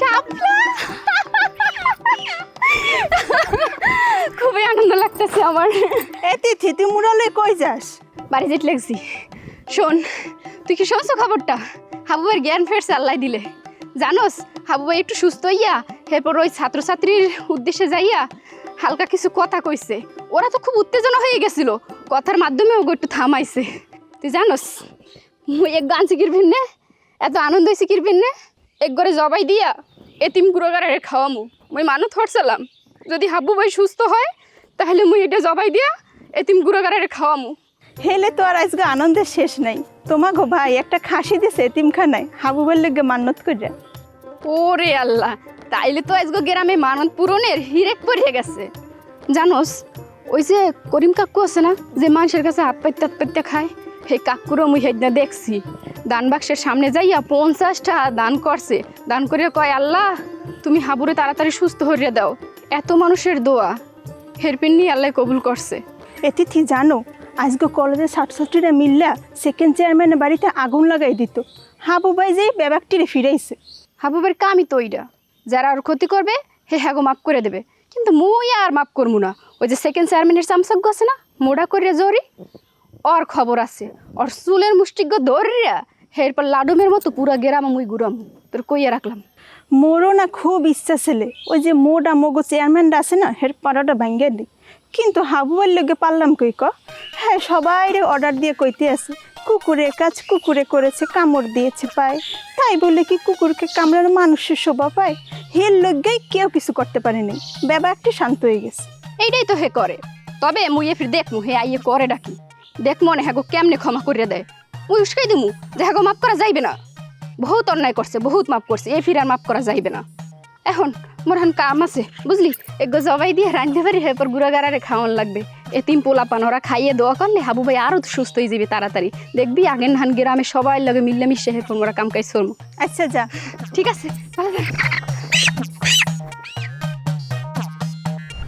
শাপলা! খুবই আনন্দ লাগতেছে আমার। এ তিথি তুই মুরালে কই যাস? বাড়ি যেতে লাগছি। শোন তুই কি শুনছো খবরটা? হাবুবের জ্ঞান ফেরছে আল্লাহ দিলে। জানোস হাবু ভাই একটু সুস্থ হইয়া এরপর ওই ছাত্রছাত্রীর উদ্দেশ্যে যাইয়া হালকা কিছু কথা কইছে। ওরা তো খুব উত্তেজনা হয়ে গেছিল। কথার মাধ্যমে ওগো একটু থামাইছে। তুই জানোস মুই এক গান শিখির ভিন্নে এত আনন্দ হয়েছে কির ভিন্নে? এক ঘরে জবাই দিয়া এতিম গুরগারে খাওয়ামু। মুই মানুষ থরছিলাম যদি হাবু ভাই সুস্থ হয় তাহলে মুই এটা জবাই দিয়া এতিম গুরগারে খাওয়ামু। হেলে তো আর আজকে আনন্দের শেষ নাই। তোমাকে ভাই একটা খাসি দিছে এতিমখানায়। হাবু বললে মান্নত করে ওরে আল্লাহ তাইলে তো আজকে গ্রামে মানন পূরণের হিরেক পড়ে গেছে। জানোস ওই যে করিম কাকু আছে না যে মানুষের কাছে হাত পাইতে হাত পাইতে খায় সেই কাকুরও মুই হেদনা দেখছি। দান বাক্সের সামনে যাইয়া পঞ্চাশটা দান করছে। দান করে কয় আল্লাহ তুমি হাবুরে তাড়াতাড়ি সুস্থ হইয়া দাও। এত মানুষের দোয়া। হেরপিন নিয়ে আল্লাহ কবুল করছে। এ তিথি জানো আজকে কলেজের ছাত্রছাত্রীরা মিললা সেকেন্ড চেয়ারম্যানের বাড়িতে আগুন লাগাই দিত। হাবু ভাই যে ব্যাপারটিরে ফিরাইছে। হাবুবের কামই তো ওইটা যারা আর ক্ষতি করবে হে হ্যাঁ গো মাফ করে দেবে। কিন্তু মুই আর মাফ করব না। ওই যে সেকেন্ড চেয়ারম্যানের চামচাক আছে না মোড়া করে জরি ওর খবর আছে। ওর চুলের মুষ্টিজ্ঞ ধরিয়া এরপর লাডুমের মতো পুরা গেরাম মুই গুরাম তোর কইয়া রাখলাম। মোরও না খুব ইচ্ছা ছেলে। ওই যে মোটা মগো চেয়ারম্যানটা আছে না হের পাড়াটা ভাঙ্গে দি। কিন্তু হাবু ভাইয়ের লোকে পারলাম কই ক? হ্যাঁ সবাই অর্ডার দিয়ে কইতে আছে। কুকুরের কাজ কুকুরে করেছে কামড় দিয়েছে পায়। তাই বলে কি কুকুরকে কামড়ানো মানুষের শোভা পায়? হের লোককেই কেউ কিছু করতে পারেনি ব্যাপারটি শান্ত হয়ে গেছে। এইটাই তো হে করে। তবে মুই এ ফির দেখমু হে আইয়ে করে ডাকি। দেখ মনে হ্যাগো কেমনে ক্ষমা করে দেয়। মুই উস্কাই দিমু। যে হ্যাগো মাফ করা যাইবে না। বহুত অন্যায় করছে বহুত মাফ করছে। এ ফির আর মাফ করা যাইবে না। এখন মোর হান কাম আছে বুঝলি? এগো জবাই দিয়ে রাঁধতে পারি এরপর গুড়াগাড়ারে খাওয়ান লাগবে। এতিম পোলা পান ওরা খাইয়ে দোয়া করলে হাবু ভাই আরও সুস্থ হয়ে যাবে তাড়াতাড়ি। দেখবি আগের হান গ্রামে সবাই লগে মিললে মিশে হেরপর মোরা কাম কাজ আচ্ছা যা। ঠিক আছে।